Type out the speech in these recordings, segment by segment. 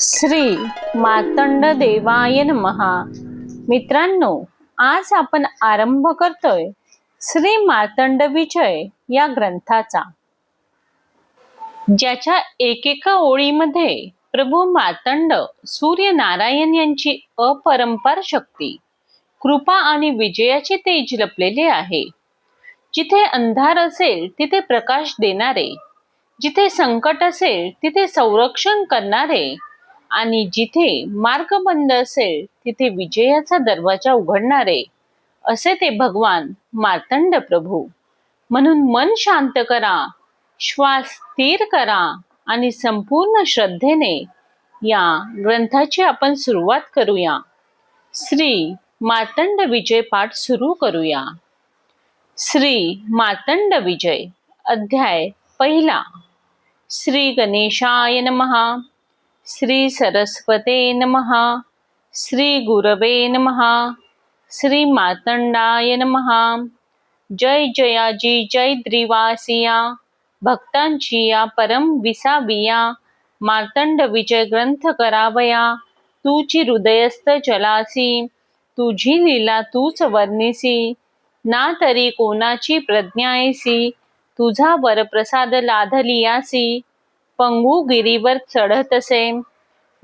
श्री मार्तंड देवाय महा मित्रांनो आज आपण आरंभ करतोय श्री मार्तंड विजय या ग्रंथाचा. ज्याच्या एकेका ओळीमध्ये प्रभू मार्तंड सूर्यनारायण यांची अपरंपार शक्ती कृपा आणि विजयाचे तेज लपलेले आहे. जिथे अंधार असेल तिथे प्रकाश देणारे. जिथे संकट असेल तिथे संरक्षण करणारे. आणि जिथे मार्ग बंद असेल तिथे विजयाचा दरवाजा उघडणारे असे ते भगवान मार्तंड प्रभू. म्हणून मन शांत करा श्वास स्थिर करा आणि संपूर्ण श्रद्धेने या ग्रंथाची आपण सुरुवात करूया. श्री मार्तंड विजय पाठ सुरू करूया. श्री मार्तंड विजय अध्याय पहिला. श्री गणेशाय नमहा श्री सरस्वते नमहा श्री गुरवे नमहा श्री मातंडाय नमहा जय जयाजी जय द्रिवासिया भक्तांची या परम विसाविया। मार्तंड विजय ग्रंथ करावया। तूची हृदयस्थ जलासी। तुझी लीला तूच वर्णिसी। ना तरी कोणाची प्रज्ञायसी। तुझा वरप्रसाद लाधलियासी। पंगू गिरीवर चढतसे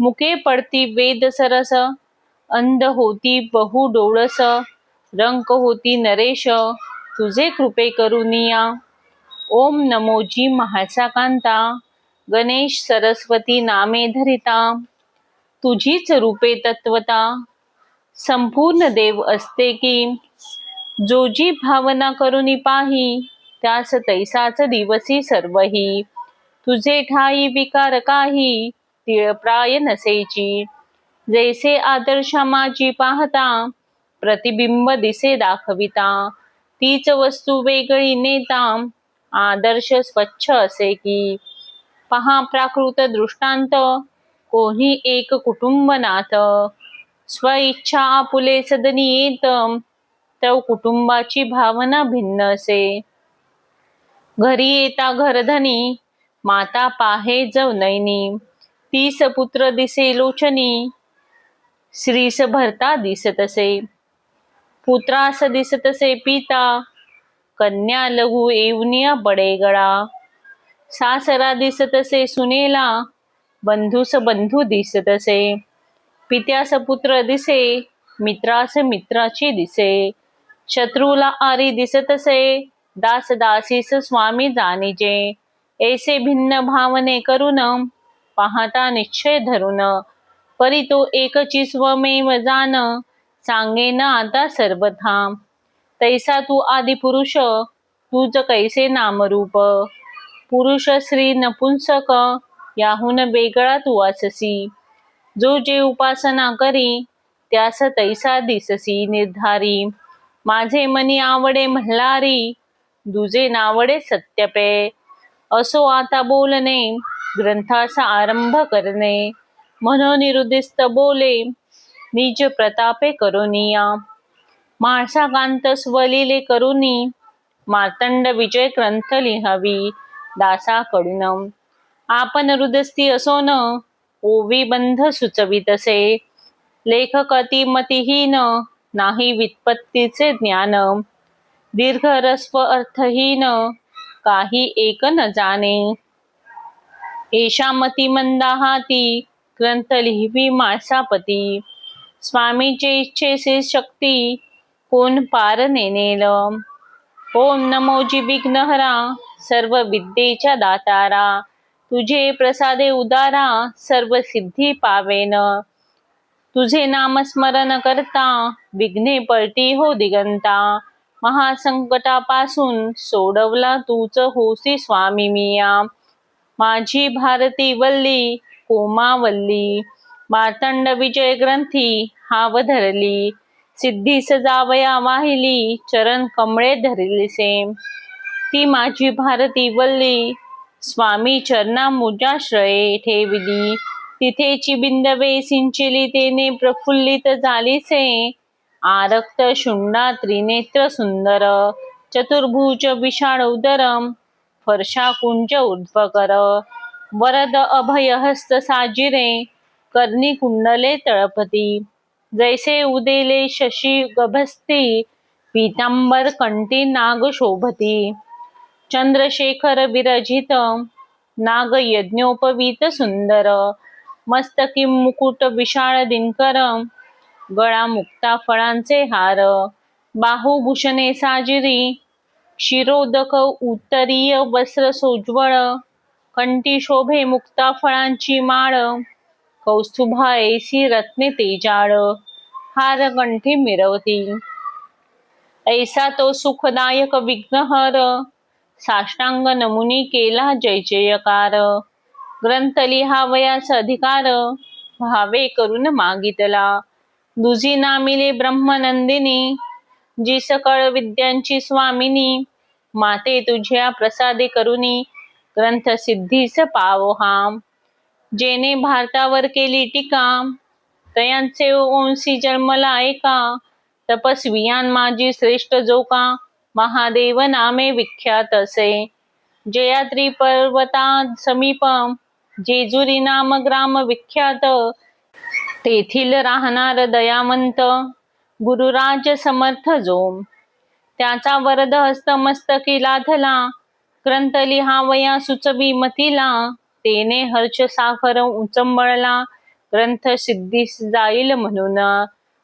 मुके पडती वेद सरस. अंध होती बहु डोळस. रंक होती नरेश. तुझे कृपे करुनिया ओम नमोजी महाचा कांता. गणेश सरस्वती नामे धरिता. तुझीच रूपे तत्वता. संपूर्ण देव असते की. जो जी भावना करुनी पाही त्यास तैसाच दिवसी सर्वही. तुझे ठाई विकार काही तिळप्राय नसेची. जैसे आदर्श माझी पाहता प्रतिबिंब दिसे दाखविता. तीच वस्तू वेगळी नेता आदर्श स्वच्छ असे की. पहा प्राकृत दृष्टांत कोणी एक कुटुंबनाथ स्वइच्छा आपुले सदनी येत तव कुटुंबाची भावना भिन्न असे. घरी येता घरधनी माता पाहे जवनैनी तीस पुत्र दिसे लोचनी. श्रीस भरता दिसतसे पुत्रास दिसतसे पिता. कन्या लघु येवनिया बडे गळा. सासरा दिसतसे सुनेला. बंधूस बंधू दिसतसे पित्यास पुत्र दिसे. मित्रास मित्राची दिसे. शत्रूला आरी दिसतसे दास दासीस स्वामी जाणीजे. ऐसे भिन्न भावने करून पाहता निश्चय धरून. परी तो एकची स्वमेव जाण सांगेन आता सर्वथा. तैसा तू आदि पुरुष तुझ कैसे नामरूप? पुरुष श्री नपुंसक याहून वेगळा तू अससी. जो जे उपासना करी त्यास तैसा दिससी निर्धारी. माझे मनी आवडे मल्हारी दुजे नावडे सत्यपे. असो आता बोलणे ग्रंथाचा आरंभ करणे म्हणून बोले निज प्रतापे करुनिया. माणसाकांत स्वलिले करुनी मार्तंड विजय ग्रंथ लिहावी दासाकडून. आपण रुदस्ती असो न ओवी बंध सुचवितसे लेखक अतिमतीहीन नाही वित्पत्तीचे ज्ञान. दीर्घ रस्व अर्थहीन काही एक न जाणे. एशामती मती मंदाहाती ग्रंथ लिहिवी माळसापती. स्वामीचे इच्छेसे शक्ती कोण पार नेनेल ओम नमोजी विघ्नहरा सर्व विद्येच्या दातारा. तुझे प्रसादे उदारा सर्व सिद्धी पावेन. तुझे नामस्मरण करता विघ्ने पळती हो दिगंता. महासंकटापासून सोडवला तूच होसी स्वामी मिया. माझी भारती वल्ली कोमावल्ली. मार्तंड विजय ग्रंथी हाव धरली. सिद्धी सजावया वाहिली चरण कमळे धरलीसे ती माझी भारती वल्ली स्वामी चरणा मुजाश्रये ठेविली. तिथेची बिंदवे सिंचिली तेने प्रफुल्लित झालीसे आरक्त शुंडा त्रिनेत्र सुंदर चतुर्भुज विषाण उदरम फर्शाकुंज कुंज वरद अभयहस्त साजिरे कर्णी कुंडले तळपती जैसे उदेले शशी गभस्ती पीतांबर कंटी नाग शोभती चंद्रशेखर विरजित नाग यज्ञोपवीत सुंदर मस्तकी मुकुट विशाळ दिनकरम गळा मुक्ता फळांचे हार. बाहुभूषणे साजिरी शिरोदक उत्तरीय वस्त्र सोज्वळ. कंठी शोभे मुक्ता फळांची माळ. कौस्तुभा ऐसी रत्ने तेजाळ. हार कंठी मिरवती. ऐसा तो सुखदायक विघ्नहर. साष्टांग नमुनी केला जय जयकार. ग्रंथ लिहावयास अधिकार. व्हावे करून मागितला. दुजी नामिले ब्रह्मनंदिनी जी सकळ विद्यांची स्वामिनी माते तुझ्या प्रसादे करुनी ग्रंथ सिद्धीस पावोहाम. जेने भारतावर केली टीका तयांचे ओंसी जन्मला ऐका तपस्वियान माझी श्रेष्ठ जोका महादेव नामे विख्यात असे. जयात्री पर्वता समीप जेजुरी नाम ग्राम विख्यात तेथील राहणार दयावंत गुरुराज समर्थ जो त्याचा वरद हस्त मस्तकीला लाधला ग्रंथ लिहावया सुचवी मतीला. तेने हर्ष साखर उचंबळला ग्रंथ सिद्धीस जाईल म्हणून.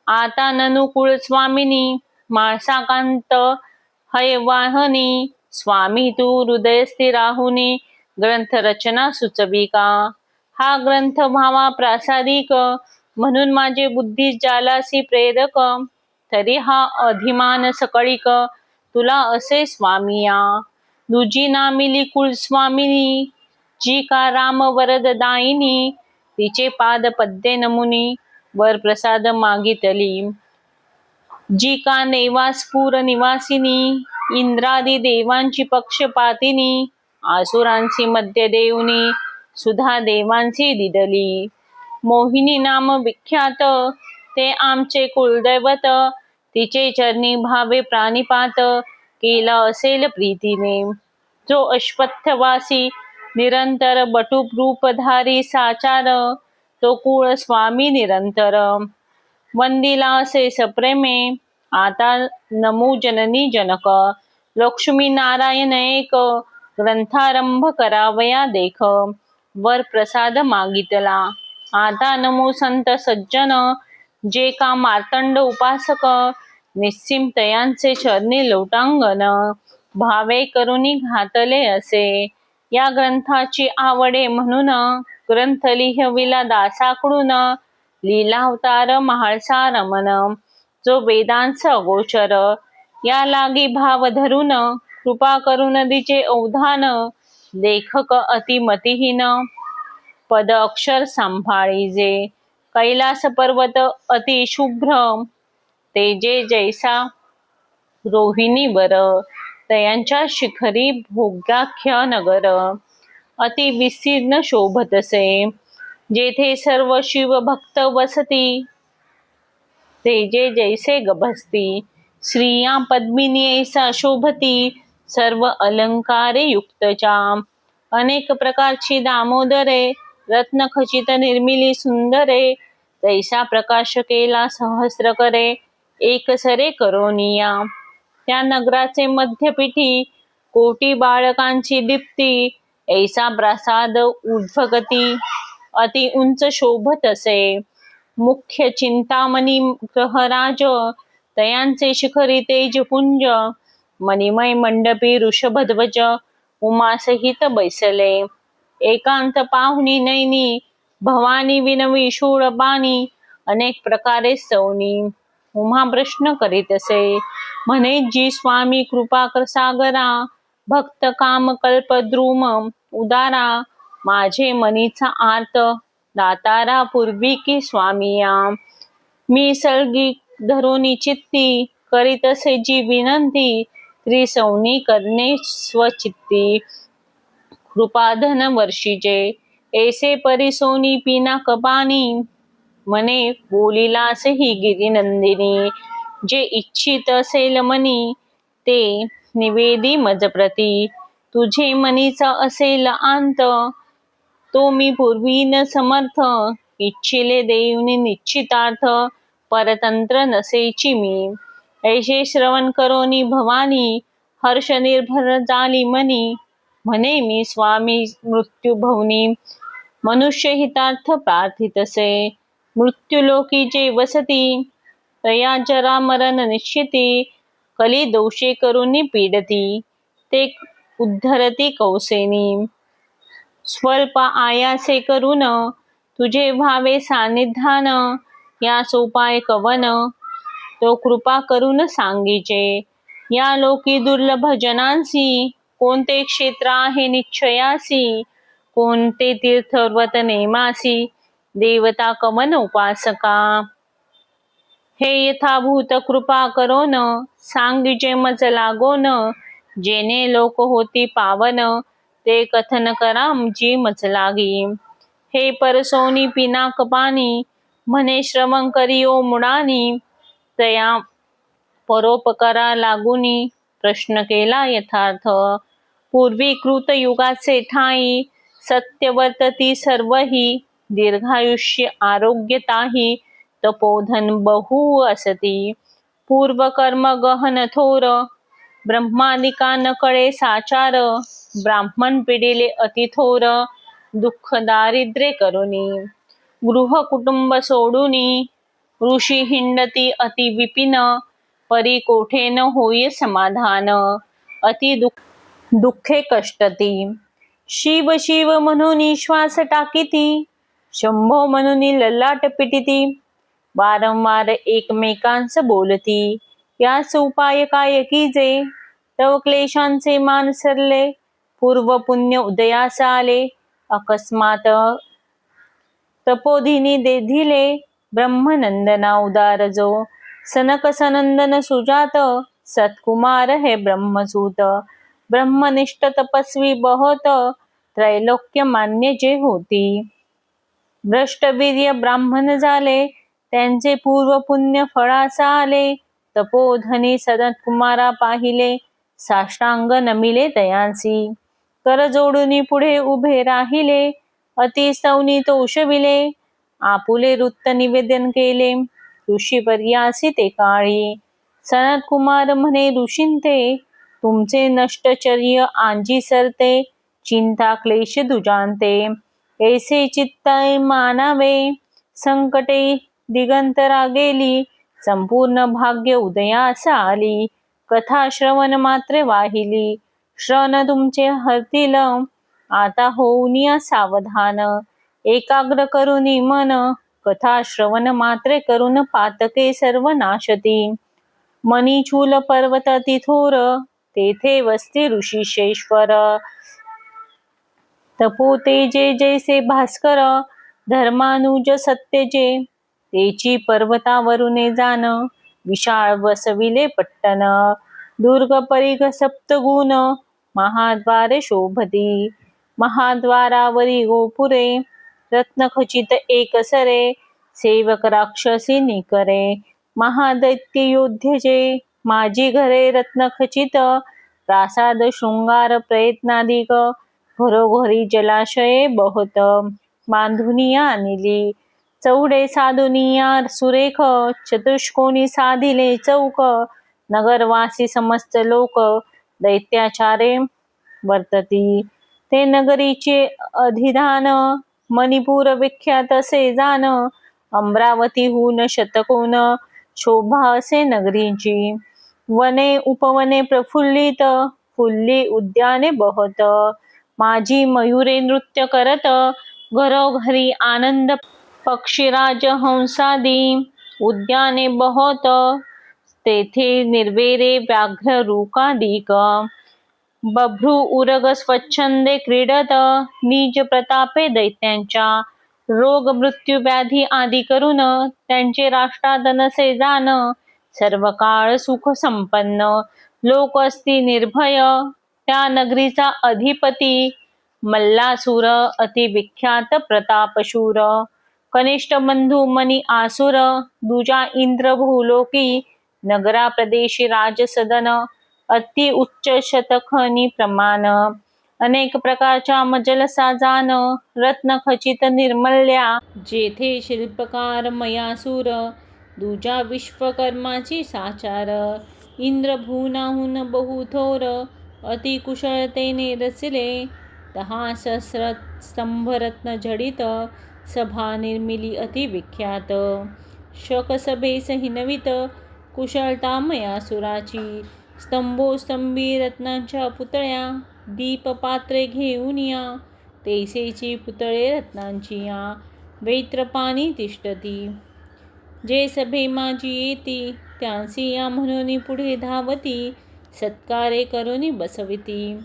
आता ननुकुळ स्वामिनी माळसाकांत हयवाहनी स्वामी तू हृदय राहुनी ग्रंथ रचना सुचवी का? हा ग्रंथ भावा प्रासादिक. म्हणून माझे बुद्धी जालासी प्रेरक तरी हा अधिमान सकळीक. तुला असे स्वामिया दुजी नामिली कुलस्वामिनी जी का राम वरद दायिनी तिचे पाद पद्ये नमुनी वर प्रसाद मागितली. जी का नेवासपूर निवासिनी इंद्रादी देवांची पक्षपातिनी आसुरांची मध्य देवनी सुधा देवांची दिदली. मोहिनी नाम विख्यात. ते आमचे कुलदैवत. तिचे चरणी भावे प्राणिपात. केला असेल प्रीतीने. जो अश्वत्थवासी निरंतर बटूप रूपधारी साचार तो कुळ स्वामी निरंतर. वंदिला असे सप्रेमे. आता नमो जननी जनक. लक्ष्मी नारायण एक. ग्रंथारंभ करावया देख. वर प्रसाद मागितला. आता नमो संत सज्जन जे का मार्तंड उपासक निस्सिम तयांचे चरणी लोटांगण भावे करुणी घातले असे. या ग्रंथाची आवडे म्हणून ग्रंथ लिहविला दासाकडून. लीलावतार महाळसा रमन जो वेदांच अगोचर या लागी भाव धरून कृपा करून दिचे अवधान लेखक अतिमतिहीन. पद अक्षर सांभाळीजे कैलास पर्वत अति शुभ्र. तेजे जैसा रोहिणी वर. तयांच्या शिखरी भोग्याख्य नगर अति विस्तीर्ण शोभतसे जेथे सर्व शिव भक्त वसती. तेजे जैसे गभस्ती. श्रिया पद्मिनी ऐसा शोभती. सर्व अलंकारे युक्तच्या. अनेक प्रकारची दामोदरे. रत्न खचित निर्मिली सुंदरे तैसा प्रकाश केला सहस्र करे एकसरे करोनिया. त्या नगराचे मध्यपीठी कोटी बाळकांची दीप्ती ऐसा प्रसाद उद्भगती अति उंच शोभत असे. मुख्य चिंतामणी ग्रहराज तयांचे शिखरी तेजपुंज मणिमय मंडपी ऋषभध्वज उमासहित बैसले. एकांत पाहुणी नैनी भवानी विनवी शूळपाणी अनेक प्रकारे सवनी. उमा प्रश्न करीत असे म्हणे जी स्वामी कृपा सागरा भक्त काम कल्प द्रुम उदारा माझे मनीचा आर्त दातारा पूर्वी की स्वामिया मी सळगी धरुनी चित्ती करीत असे जी विनंती त्रिसवनी करणे स्वचित्ती. कृपाधन वर्षीचे ऐसे परिसोनी पिना कपानी. मने बोलिलास ही गिरिनंदिनी. जे इच्छित असेल मनी ते निवेदी मजप्रती. तुझे मनीचा असेल अंत तो मी पूर्वी न समर्थ. इच्छिले देवनी निश्चितार्थ परतंत्र नसेची मी. ऐशे श्रवण करोनी भवानी हर्ष निर्भर झाली मनी. म्हणे मी स्वामी मृत्यू भवनी मनुष्य हितार्थ प्रार्थितसे. मृत्यूलोकी जे वसती तया जरा मरण निश्चिती कली दोषे करून पीडती ते उद्धरती कौसेनी. स्वल्प आयासे करून तुझे व्हावे सानिधान या सोपाय कवन तो कृपा करून सांगीचे. या लोकी दुर्लभ जनांसी कोणते क्षेत्र आहे निश्चयासी? कोणते तीर्थव्रत नेमासी देवता कमन उपासका? हे यथाभूत कृपा करोन सांगीचे मज लागोन जेणे लोक होती पावन ते कथन करा जी मज लागी. हे परसोनी पिना कपानी म्हणे श्रवण करियो मुडानी तया परोपकारा लागुनी प्रश्न केला यथार्थ. पूर्वी कृत युगाचे ठाई सत्यवर्तती सर्व सर्वही दीर्घायुष्य आरोग्यताही तपोधन बहु असती. पूर्व कर्म गहन थोर ब्रह्मादिका न कळे साचार ब्राह्मण पिडिले अतिथोर दुःख दारिद्र्य करुनी. गृह कुटुंब सोडूनी ऋषी हिंडती अति विपिन परी कोठे न होय समाधान अति दुःख दुःखे कष्टती शिव शिव म्हणून श्वास टाकीती शंभो म्हणून ललाट पिटिती वारंवार एकमेकांस बोलती. यास उपाय काय कीजे तव क्लेशांचे मान सरले. पूर्व पुण्य उदयास आले. अकस्मात तपोधिनी देधिले. ब्रह्मनंदना उदार जो. सनक सनंदन सुजात. सत्कुमार हे ब्रह्मसूत. ब्रह्मनिष्ठ तपस्वी बहुत त्रैलोक्य मान्य जे होती. भ्रष्टवीर्य ब्राह्मण झाले त्यांचे पूर्व पुण्य फळासा आले तपोधनी सनत कुमारा पाहिले साष्टांग नमिले दयांसी. कर जोडून पुढे उभे राहिले अति सवनी तोषविले आपुले वृत्त निवेदन केले ऋषी पर्यासी ते काळी. सनत कुमार म्हणे ऋषींते तुमचे नष्टचर्य आंजी सरते चिंता क्लेश दुजांते ऐसे चित्ताय मानावे संकटे दिगंतरा गेली संपूर्ण भाग्य उदयास आली कथा श्रवण मात्र वाहिली श्रवण तुमचे हरतील. आता होऊनिया सावधान एकाग्र करून मन कथा श्रवण मात्रे करून पातके सर्व नाशती. मनी चूल पर्वत तिथोर तेथे वस्ती ऋषिशेश्वर. तपो तेजे जैसे भास्कर धर्मानुज सत्यजे तेची पर्वतावरुने जाण विशाळ वसविले पट्टन दुर्ग परिघ सप्तगुण महाद्वारे शोभती. महाद्वारावरी गोपुरे रत्नखचित एकसरे सेवक राक्षसी निकरे महादैत्य योध्यजे माझी घरे रत्नखचित प्रासाद शृंगार प्रयत्नाधिक घरोघरी जलाशये बहुत. बांधुनिया निली चौडे साधुनिया सुरेख चतुष्कोणी साधिले चौक नगरवासी समस्त लोक दैत्याचारे वर्तती. ते नगरीचे अधिधान मणिपूर विख्यात असे जाण अमरावतीहून शतकोन शोभा असे नगरीची. वने उपवने प्रफुल्लित फुल्ली उद्याने बहत. माझी मयुरे नृत्य करत घरोघरी आनंद पक्षीराज हंसादी उद्याने बहत. तेथे निर्वेरे व्याघ्र रूकादिक बभ्रू उरग स्वच्छंदे क्रीडत निज प्रतापे दैत्यांच्या रोग मृत्यू व्याधी आदी करून त्यांचे राष्ट्रादनसे जाण सर्व काळ सुख संपन्न. लोक असती निर्भय. त्या नगरीचा अधिपती. मल्लासुर अति विख्यात प्रतापशूर. कनिष्ठ बंधू मनी आसुर. दुजा इंद्र भूलोकी नगरा प्रदेशी राजसदन. अति उच्च शतखनी प्रमाण. अनेक प्रकारच्या मजलसा जान रत्न खचित निर्मल्या जेथे शिल्पकार मयासूर दुजा विश्वकर्माची साचार इंद्रभुवनाहून बहुथोर अतिकुशळतेने रचले दहा सहस्र स्तंभरत्न जडित सभा निर्मिली अतिविख्यात शकसभेस हिनवित कुशलता मयासुराची स्तंभोस्तंभी रत्नांच्या पुतळ्या दीपपात्रे घेऊन या. तेसेची पुतळे रत्नांची या. वेत्रपाणी तिष्ठती. जे सभे माझी येती त्यांसी या म्हणून पुढे धावती. सत्कारे करून बसविती.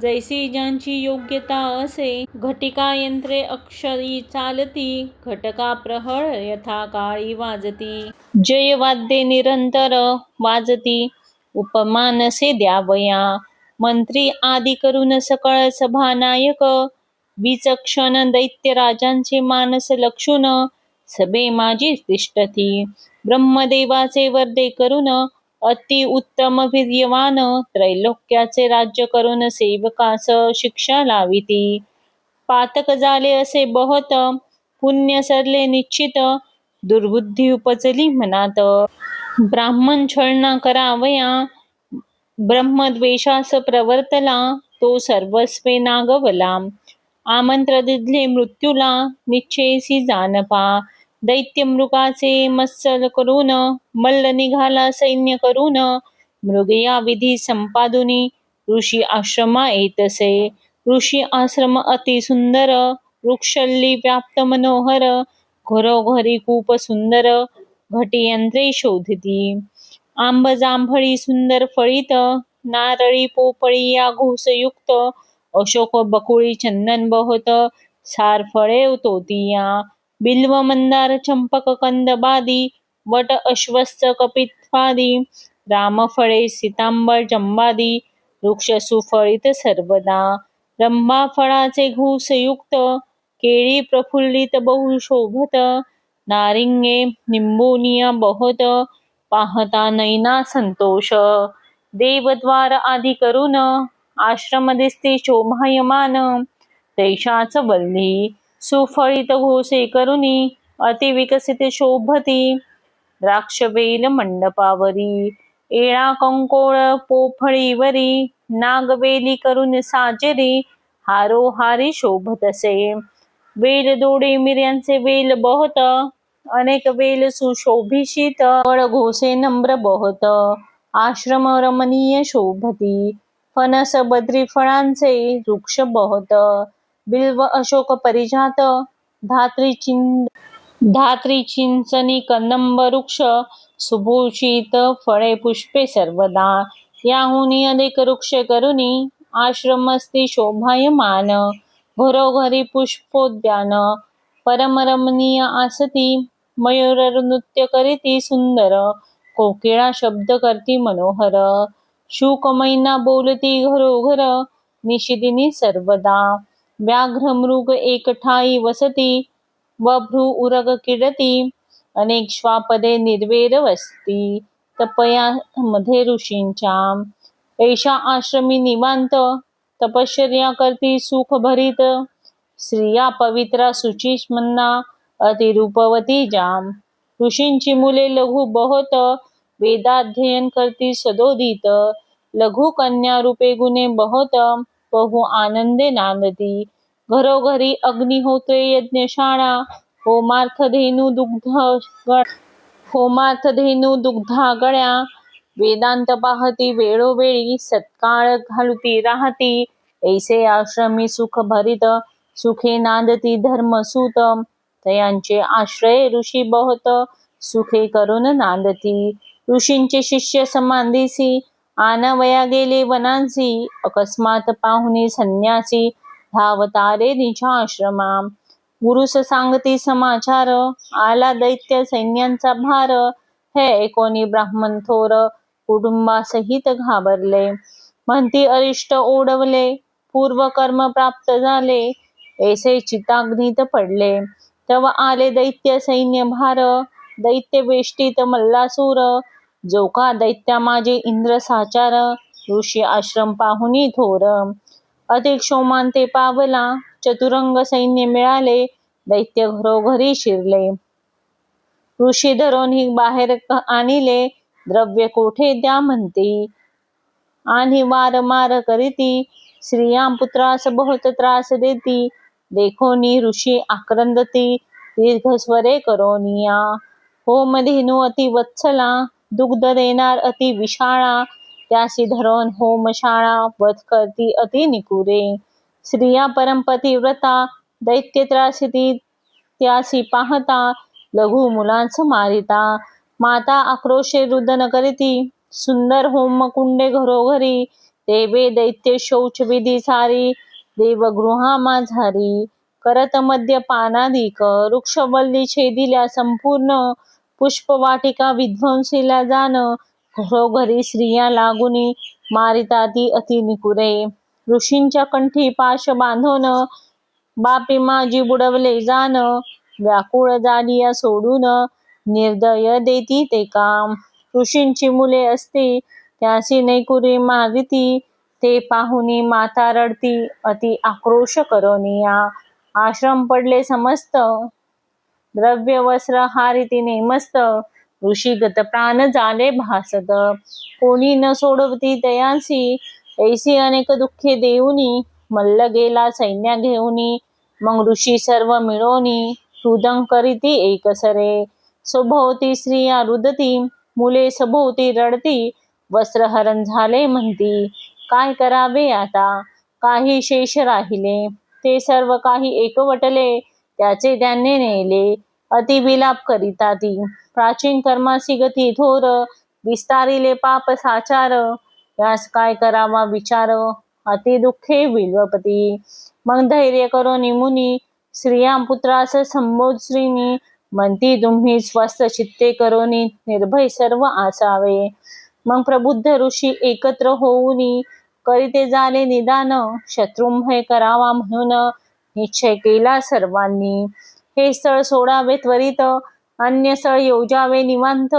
जैसी ज्यांची योग्यता असे घटिका यंत्रे अक्षरी चालती. घटका प्रहळ यथा काळी वाजती. जय वाद्ये निरंतर वाजती. उपमानसे द्यावया. मंत्री आदी करून सकळ सभानायक. विचक्षण दैत्य राजांचे मानस लक्षून सभे माझी तिष्ठती ब्रह्मदेवाचे वर्दे करून अति उत्तम वीर्यवान त्रैलोक्याचे राज्य करून सेवकास शिक्षा लाविती. पातक झाले असे बहुत पुण्य सरले निश्चित दुर्बुद्धी उपजली मनात. ब्राह्मण छळना करावया ब्रह्मद्वेषास प्रवर्तला तो सर्वस्वे नागवला. आमंत्र दिले मृत्यूला निश्चयसी जानपा. दैत्य मृगाचे मत्सल करून मल्ल निघाला सैन्य करून मृगया विधी संपादुनी ऋषी आश्रमा येतसे ऋषी आश्रम अति सुंदर वृक्षल्ली व्याप्त मनोहर घरोघरी खूप सुंदर घटियंत्रे शोधती. आंब जांभळी सुंदर फळीत नारळी पोपळी या घोसयुक्त अशोक बकुळी चंदन बहोत सार फळे तोतिया बिल्व मंदार चंपक कंदबादी वट अश्वस्थ कपित्वादी रामफळे सीतांबर जंबादी वृक्ष सुफळीत सर्वदा रंभा फळाचे घुसयुक्त केळी प्रफुल्लित बहु शोभत नारिंगे निंबोनिया बहुत पाहता नैना संतोष. देवद्वार आदी करून आश्रम दिसते शोभायमान. तैशाच वल्ली सुफळित घोसे करुनी अतिविकसित शोभती. द्राक्षवेल मंडपावरी एळा कंकोळ पोफळीवरी नागवेली करून साजेरी हारोहारी शोभतसे वेल दोडे मिऱ्यांचे वेल बहुत अनेक वेल सुशोभिषित फळ घोसे नम्र बहुत आश्रम रमणीय शोभती फणस बद्री फळांचे वृक्ष बहत बिल्व अशोक परिजात धात्री चिं धात्री चिंचणी कंदंब वृक्ष सुभूषित फळे पुष्पे सर्वदा याहुनी अनेक वृक्ष करुणी आश्रमस्ती शोभायमान घरोघरी पुष्पोद्यान परमरमणीय आसती मयूर नृत्य करीती सुंदर कोकिळा शब्द करती मनोहर. शुक मैना बोलती घरोघर निशिदिनी सर्वदा. व्याघ्र मृग एकठाई वसती वभ्रू उरग किडती. अनेक श्वापदे निर्वेर वसती तपया मध्ये ऋषींच्या. ऐशा आश्रमी निवांत तपश्चर्या करती सुख भरीत. स्त्रिया पवित्रा अति रूपवती जाम. ऋषींची मुले लघु बहुत वेदाध्ययन करती सदोदित. लघु कन्या रूपे गुणे बहुत बहु आनंदे नांदती. घरोघरी अग्निहोत्रे यज्ञशाळा. होमार्थ धेनु दुग्ध होमार्थ धेनु दुग्धा गळ्या. वेदांत पाहती वेळोवेळी सत्काळ घालती राहती. ऐसे आश्रमी सुख भरित सुखे नांदती धर्मसुत. यांचे आश्रय ऋषी बहुत सुखे करून नांदती. ऋषींचे शिष्य समान दिसी आनवया गेले वनांसी अकस्मात पाहुणे संन्यासी धावतारे निचा आश्रमा गुरुस सांगती समाचार आला दैत्य सैन्यांचा भार. हे एकोणी ब्राह्मण थोर कुटुंबासहित घाबरले. म्हणती अरिष्ट ओढवले पूर्व कर्म प्राप्त झाले ऐसे चिताग्नीत पडले. तेव्हा आले दैत्य सैन्य भार दैत्य वेष्टीत मल्लासूर जोका दैत्या माझे इंद्र साचार ऋषी आश्रम पाहुनी थोर. अधिक शोमान ते पावला चतुरंग सैन्य मिळाले दैत्य घरोघरी शिरले. ऋषी धरोनी बाहेर क- आणिले द्रव्य कोठे द्या म्हणती. आणि वार मार करीती स्त्रिया पुत्रास बहुत त्रास देती देखोनी ऋषी आक्रंदती दीर्घ स्वरे करोनिया होमधेनु अति वत्सला दुग्ध देणार अति विशाळा। त्यासी धरोन होमशाळा वध करती अति निकुरे। स्त्रिया परमपती व्रता दैत्य त्रासिती त्यासी पाहता लघु मुलांस मारिता। माता आक्रोशे रुदन करीती सुंदर होम कुंडे घरोघरी। देवे दैत्य शौच विधी सारी देवगृहामाझारी करत करत मद्यपानादिक वृक्षवल्ली छेदिल्या संपूर्ण पुष्पवाटिका विध्वंसीला जाण घरोघरी स्त्रिया लागुनी मारिता ती अति निकुरे. ऋषींच्या कंठी पाश बांधून बापी माझी बुडवले जाण व्याकुळ जाडिया सोडून निर्दय देती ते काम. ऋषींची मुले असती त्यासी नैकुरी मारिती ते पाहुनी माता रडती अति आक्रोश करोनिया आश्रम पडले समस्त. द्रव्य वस्त्र हारिती नेमस्त. ऋषीगत प्राण झाले भासत. कोणी न सोडवती तयांसी ऐसी अनेक दुःखे देऊनी. मल्ल गेला सैन्य घेऊनी. मग ऋषी सर्व मिळवणी रुदं करीती एकसरे. सभोवती स्त्रिया रुदती. मुले सभोवती रडती. वस्त्रहरण झाले म्हणती. काय करावे आता? काही शेष राहिले. ते सर्व काही एकवटले. त्याचे त्यांनी नेले. अतिविलाप करिता ती प्राचीन कर्मासी गती थोर. विस्तारिले पाप साचार. यास काय करावा विचार? अति दुःखे विलवपती. मग धैर्य करो निमुनी. स्त्रिया पुत्रास संबोध श्रीनी. म्हणती तुम्ही स्वस्थ चित्ते करोनी निर्भय सर्व आसावे. मग प्रबुद्ध ऋषी एकत्र होऊनी. करीते झाले निदान. शत्रुंभय करावा म्हणून निश्चय केला सर्वांनी. हे स्थळ सोडावे त्वरित अन्य स्थळ योजावे निवांत.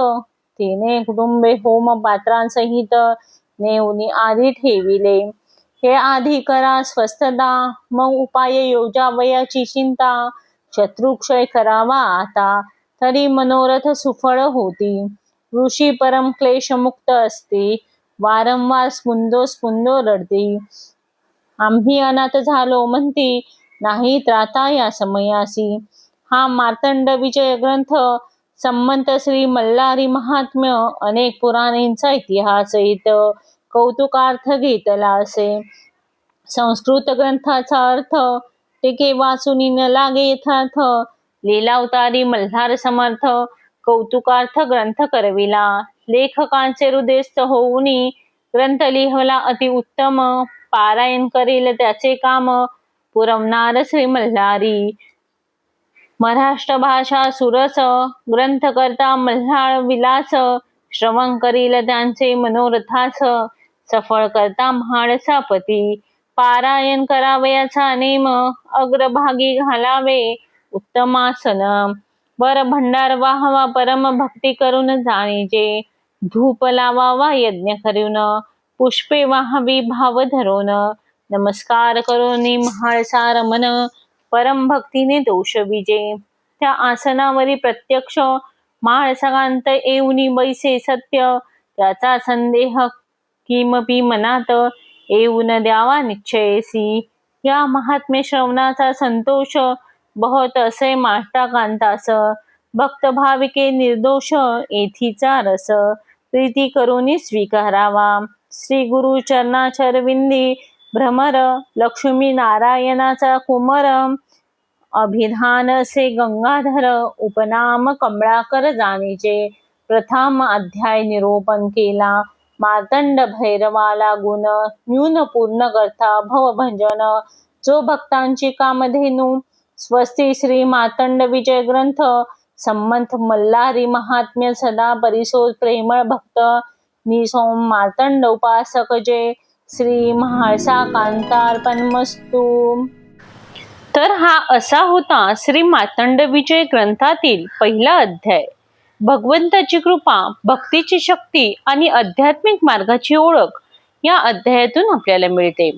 तिने कुटुंबे होम पात्रांसहित नेऊनी आधी ठेविले. हे आधी करा स्वस्थता मग उपाय योजावयाची चिंता. शत्रुक्षय करावा आता तरी मनोरथ सुफळ होती. ऋषी परम क्लेश मुक्त असते. वारंवार स्पुंदो स्पुंदो रडती. आम्ही अनाथ झालो म्हणती नाही त्राता या समयासी. हा मार्तंड विजय ग्रंथ संमंत श्री मल्हारी महात्म्य अनेक पुराणींचा इतिहास येत कौतुकार्थ घेतला असे. संस्कृत ग्रंथाचा अर्थ टिके वाचुनी न लागे यथार्थ. लीलावतारी मल्हार समर्थ कौतुकार्थ ग्रंथ करविला. लेखकांचे हृदयस्थ होऊनी ग्रंथ लिहला अति उत्तम पारायण करील त्याचे काम पुरवणार श्री मल्हारी महाराष्ट्र भाषा सुरस ग्रंथकर्ता मल्हार विलास श्रवण करील त्यांचे मनोरथास सफळ करता महाडसापती पारायण करावयाचा नेम अग्रभागी घालावे उत्तमासन वर भंडार वाहवा परम भक्ती करून जाणीजे. धूप लावावा यज्ञ करून पुष्पे वाहवी भाव धरून नमस्कार करोनी महाळसार मन परम भक्तीने दोष विजे. त्या आसनावरी प्रत्यक्ष माळसगांत येऊनी बैसे सत्य त्याचा संदेह किमपी मनात येऊन द्यावा निश्चयसी. या महात्म्य श्रवणाचा संतोष बहुत असे माष्टा कांतास भक्त भाविके निर्दोष येथीचा रस. प्रीती करून स्वीकारावा. श्री गुरु चरणाचरविंदी भ्रमर लक्ष्मी नारायणाचा कुमर. अभिधान से गंगाधर उपनाम कमळाकर जाणीचे. प्रथम अध्याय निरोपण केला. मार्तंड भैरवाला गुण न्यून पूर्ण करता भव भजन जो भक्तांची कामधेनू स्वस्ती श्री मार्तंड विजय ग्रंथ संमंत मल्हारी महात्म्य सदा परिसो प्रेमळ भक्त. निसोम मार्तंड उपासक जे. श्री म्हाळसा कांतार्पणमस्तू तर हा असा होता श्री मार्तंड विजय ग्रंथातील पहिला अध्याय. भगवंताची कृपा भक्तीची शक्ती आणि आध्यात्मिक मार्गाची ओळख या अध्यायातून आपल्याला मिळते.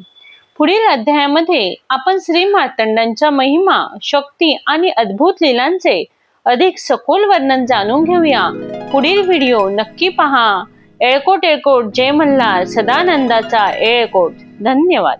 पुढील अध्यायामध्ये आपण श्री मार्तंडांच्या महिमा शक्ती आणि अद्भुत लीलांचे अधिक सखोल वर्णन जाणून घेऊया. पुढील व्हिडिओ नक्की पहा. एळकोट एळकोट जय मल्हार सदानंदाचा एळकोट. धन्यवाद.